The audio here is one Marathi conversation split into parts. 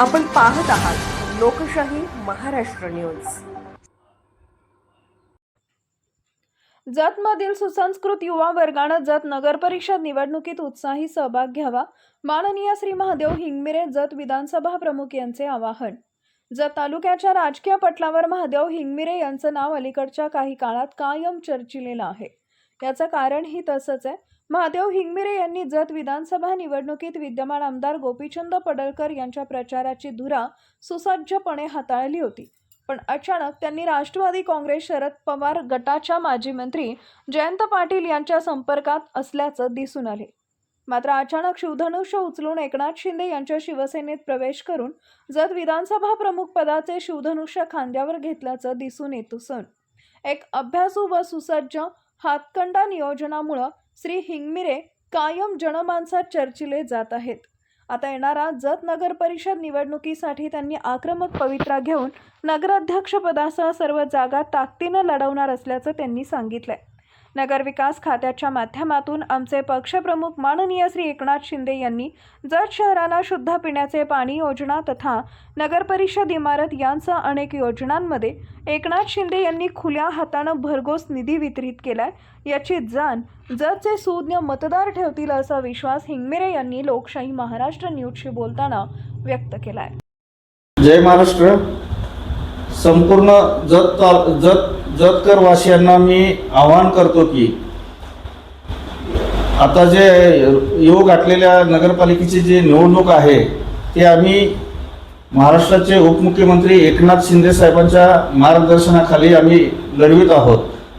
आपण पाहत आहात लोकशाही महाराष्ट्र न्यूज. जतमधील सुसंस्कृत युवा वर्गानं जत नगर परिषद निवडणुकीत उत्साही सहभाग घ्यावा. माननीय श्री महादेव हिंगमिरे जत विधानसभा प्रमुख यांचे आवाहन. जत तालुक्याच्या राजकीय पटलावर महादेव हिंगमिरे यांचं नाव अलीकडच्या काही काळात कायम चर्चिलेलं आहे. याचं कारणही तसंच आहे. महादेव हिंगमिरे यांनी जत विधानसभा निवडणुकीत विद्यमान आमदार गोपीचंद पडळकर यांच्या प्रचाराची धुरा सुसज्जपणे हाताळली होती. पण अचानक त्यांनी राष्ट्रवादी काँग्रेस शरद पवार गटाच्या माजी मंत्री जयंत पाटील यांच्या संपर्कात असल्याचं दिसून आले. मात्र अचानक शिवधनुष्य उचलून एकनाथ शिंदे यांच्या शिवसेनेत प्रवेश करून जत विधानसभा प्रमुख पदाचे शिवधनुष्य खांद्यावर घेतल्याचं दिसून येत असून एक अभ्यासू व सुसज्ज हातकंडा नियोजनामुळं श्री हिंगमिरे कायम जनमानसात चर्चिले जात आहेत. आता येणारा जत नगर परिषद निवडणुकीसाठी त्यांनी आक्रमक पवित्रा घेऊन नगराध्यक्षपदासह सर्व जागा ताकदीनं लढवणार असल्याचं त्यांनी सांगितलंय. नगरविकास खात्याच्या माध्यमातून आमचे पक्षप्रमुख माननीय श्री एकनाथ शिंदे यांनी जत शहराला शुद्ध पिण्याचे पाणी योजना तथा नगरपरिषद इमारत यांसह अनेक योजनांमध्ये एकनाथ शिंदे यांनी खुल्या हातानं भरघोस निधी वितरित केलाय. याची जाण जतचे सुज्ञ मतदार ठेवतील असा विश्वास हिंगमिरे यांनी लोकशाही महाराष्ट्र न्यूजशी बोलताना व्यक्त केलाय. जय महाराष्ट्र. संपूर्ण जत जत जतकर वासियांना मी आवाहन करतो की आता जे योग गाठलेल्या नगरपालिकेची जी निवडणूक आहे ते आम्ही महाराष्ट्राचे उपमुख्यमंत्री एकनाथ शिंदे साहेबांच्या मार्गदर्शनाखाली आम्ही लढवित आहोत.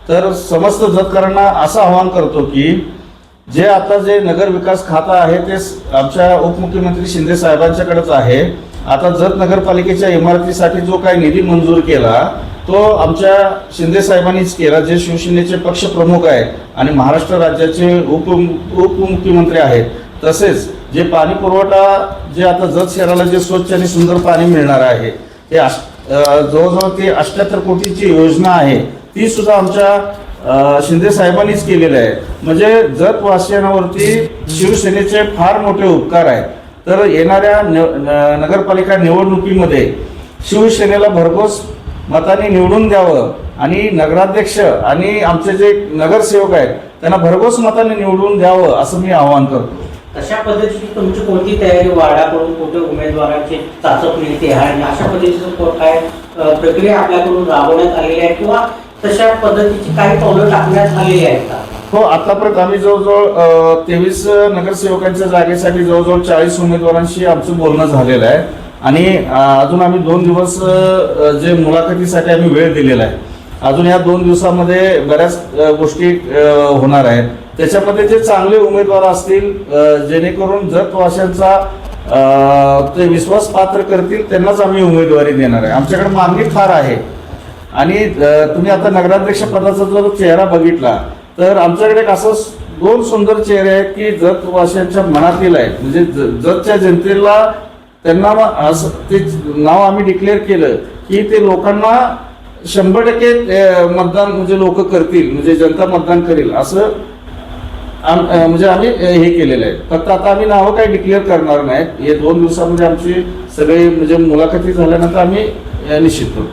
तर समस्त जतकरांना असं आवाहन करतो की जे आता जे नगर विकास खातं आहे ते आमच्या उपमुख्यमंत्री शिंदे साहेबांच्याकडेच आहे. आता जत नगरपालिकेच्या इमारतीसाठी जो काही निधी मंजूर केला तो आमच्या शिंदे साहेबांनीच केला जे शिवसेनेचे पक्ष प्रमुख आहेत आणि महाराष्ट्र राज्याचे उप उपमुख्यमंत्री आहेत. तसेच जे पाणी पुरवठा जे आता जत शहराला जे स्वच्छ आणि सुंदर पाणी मिळणार आहे ते अश- जवळजवळ ते अष्ट्याहत्तर कोटीची योजना आहे ती सुद्धा आमच्या शिंदे साहेबांनीच केलेली आहे. म्हणजे जत वासियांवरती शिवसेनेचे फार मोठे उपकार आहेत. तर येणाऱ्या न- नगरपालिका निवडणुकीमध्ये शिवसेनेला भरघोस मताने निवडून द्यावं आणि नगराध्यक्ष आणि आमचे जे नगरसेवक आहेत त्यांना भरघोस मताने निवडून द्यावं असं मी आवाहन करतो. तशा पद्धतीची तुमची कोणती तयारी वाडाकडून कुठे उमेदवारांची चाचपणी ते आहे? आणि अशा पद्धतीचं काय प्रक्रिया आपल्याकडून राबवण्यात आलेली आहे किंवा तशा पद्धतीची काही पावलं टाकण्यात आलेली आहेत का? हो आतापर्यंत आम्ही जवळजवळ तेवीस नगरसेवकांच्या जागेसाठी जवळजवळ चाळीस उमेदवारांशी आमचं बोलणं झालेलं आहे. आणि अजून आम्ही दोन दिवस जे मुलाखतीसाठी आम्ही वेळ दिलेला आहे अजून या दोन दिवसामध्ये बऱ्याच गोष्टी होणार आहेत. त्याच्यामध्ये जे चांगले उमेदवार असतील जेणेकरून जत वाशांचा ते विश्वास पात्र करतील त्यांनाच आम्ही उमेदवारी देणार आहे. आमच्याकडे मागणी फार आहे. आणि तुम्ही आता नगराध्यक्ष पदाचा जर चेहरा बघितला तर आमच्याकडे एक असं दोन सुंदर चेहरे आहेत की जत मनातील आहेत. म्हणजे ज- जतच्या जनतेला त्यांना असं ते नाव आम्ही डिक्लेअर केलं की ते लोकांना शंभर टक्के मतदान म्हणजे लोक करतील म्हणजे जनता मतदान करेल असं म्हणजे आम्ही हे केलेलं आहे. फक्त आता आम्ही नावं काही डिक्लेअर करणार नाहीत. हे दोन दिवसामध्ये आमची सगळे म्हणजे मुलाखती झाल्यानंतर आम्ही निश्चित करू.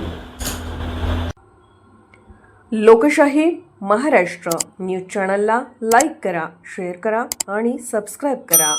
लोकशाही महाराष्ट्र न्यूज चॅनलला लाईक करा शेअर करा आणि सबस्क्राईब करा.